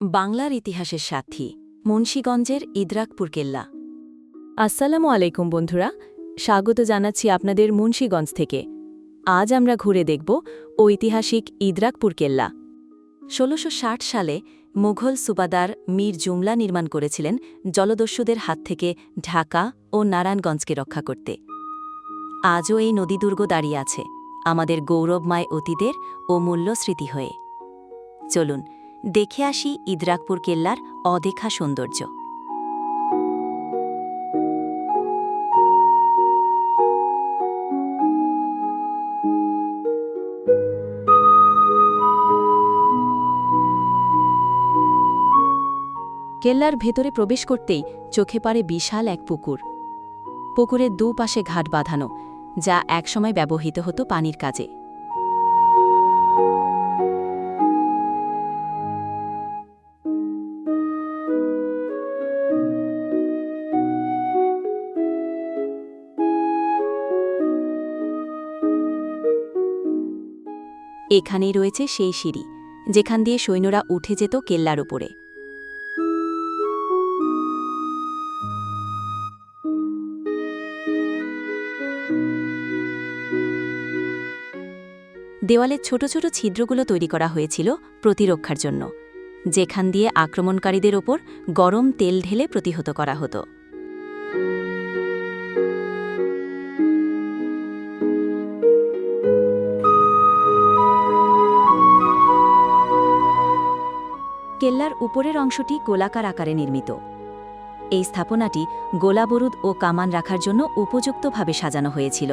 বাংলার ইতিহাসের সাথী, মুন্সীগঞ্জের ইদ্রাকপুর কেল্লা। আসসালামু আলাইকুম বন্ধুরা, স্বাগত জানাচ্ছি আপনাদের মুন্সীগঞ্জ থেকে। আজ আমরা ঘুরে দেখব ঐতিহাসিক ইদ্রাকপুর কেল্লা। ষোলোশো সালে মুঘল সুবাদার মীর জুমলা নির্মাণ করেছিলেন জলদস্যুদের হাত থেকে ঢাকা ও নারায়ণগঞ্জকে রক্ষা করতে। আজও এই নদী দুর্গ দাঁড়িয়ে আছে, আমাদের গৌরবময় অতীতের ও মূল্য স্মৃতি হয়ে। চলুন দেখে আসি ইদ্রাকপুর কেল্লার অদেখা সৌন্দর্য। কেল্লার ভেতরে প্রবেশ করতেই চোখে পারে বিশাল এক পুকুর। পুকুরের দুপাশে ঘাট বাঁধানো, যা একসময় ব্যবহৃত হতো পানির কাজে। এখানেই রয়েছে সেই সিঁড়ি, যেখান দিয়ে সৈন্যরা উঠে যেত কেল্লার উপরে। দেওয়ালের ছোট ছোট ছিদ্রগুলো তৈরি করা হয়েছিল প্রতিরক্ষার জন্য, যেখান দিয়ে আক্রমণকারীদের ওপর গরম তেল ঢেলে প্রতিহত করা হতো। কেল্লার উপরের অংশটি গোলাকার আকারে নির্মিত। এই স্থাপনাটি গোলাবরুদ ও কামান রাখার জন্য উপযুক্তভাবে সাজানো হয়েছিল।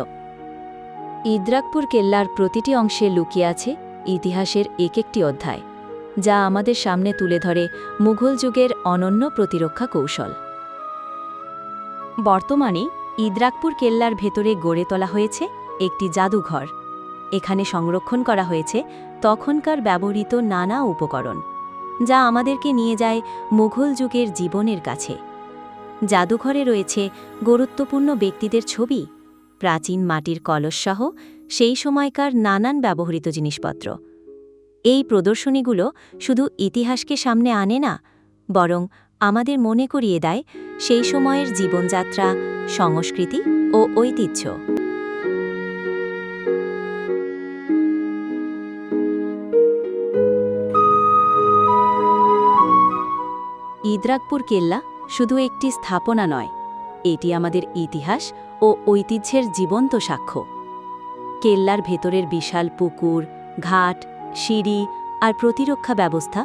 ইদ্রাকপুর কেল্লার প্রতিটি অংশে লুকিয়ে আছে ইতিহাসের এক একটি অধ্যায়, যা আমাদের সামনে তুলে ধরে মুঘল যুগের অনন্য প্রতিরক্ষা কৌশল। বর্তমানে ইদ্রাকপুর কেল্লার ভেতরে গড়ে তোলা হয়েছে একটি জাদুঘর। এখানে সংরক্ষণ করা হয়েছে তখনকার ব্যবহৃত নানা উপকরণ। যা আমাদেরকে নিয়ে যায় মুঘল যুগের জীবনের কাছে। জাদুঘরে রয়েছে গুরুত্বপূর্ণ ব্যক্তিদের ছবি, প্রাচীন মাটির কলসসহ সেই সময়কার নানান ব্যবহৃত জিনিসপত্র। এই প্রদর্শনীগুলো শুধু ইতিহাসকে সামনে আনে না, বরং আমাদের মনে করিয়ে দেয় সেই সময়ের জীবনযাত্রা, সংস্কৃতি ও ঐতিহ্য। ইদ্রাকপুর কেল্লা শুধু একটি স্থাপনা নয়, এটি আমাদের ইতিহাস ও ঐতিহ্যের জীবন্ত সাক্ষ্য। কেল্লার ভেতরের বিশাল পুকুর, ঘাট, সিঁড়ি আর প্রতিরক্ষা ব্যবস্থা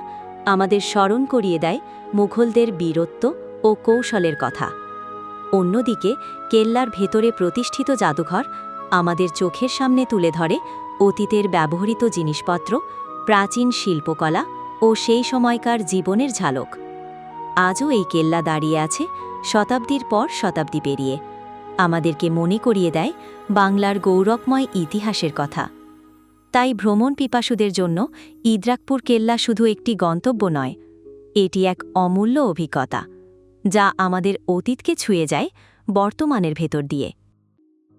আমাদের স্মরণ করিয়ে দেয় মুঘলদের বীরত্ব ও কৌশলের কথা। অন্যদিকে, কেল্লার ভেতরে প্রতিষ্ঠিত জাদুঘর আমাদের চোখের সামনে তুলে ধরে অতীতের ব্যবহৃত জিনিসপত্র, প্রাচীন শিল্পকলা ও সেই সময়কার জীবনের ঝালক। আজও এই কেল্লা দাঁড়িয়ে আছে শতাব্দীর পর শতাব্দী পেরিয়ে। আমাদেরকে মনে করিয়ে দেয় বাংলার গৌরবময় ইতিহাসের কথা। তাই ভ্রমণ পিপাসুদের জন্য ইদ্রাকপুর কেল্লা শুধু একটি গন্তব্য নয়, এটি এক অমূল্য অভিজ্ঞতা, যা আমাদের অতীতকে ছুঁয়ে যায় বর্তমানের ভেতর দিয়ে।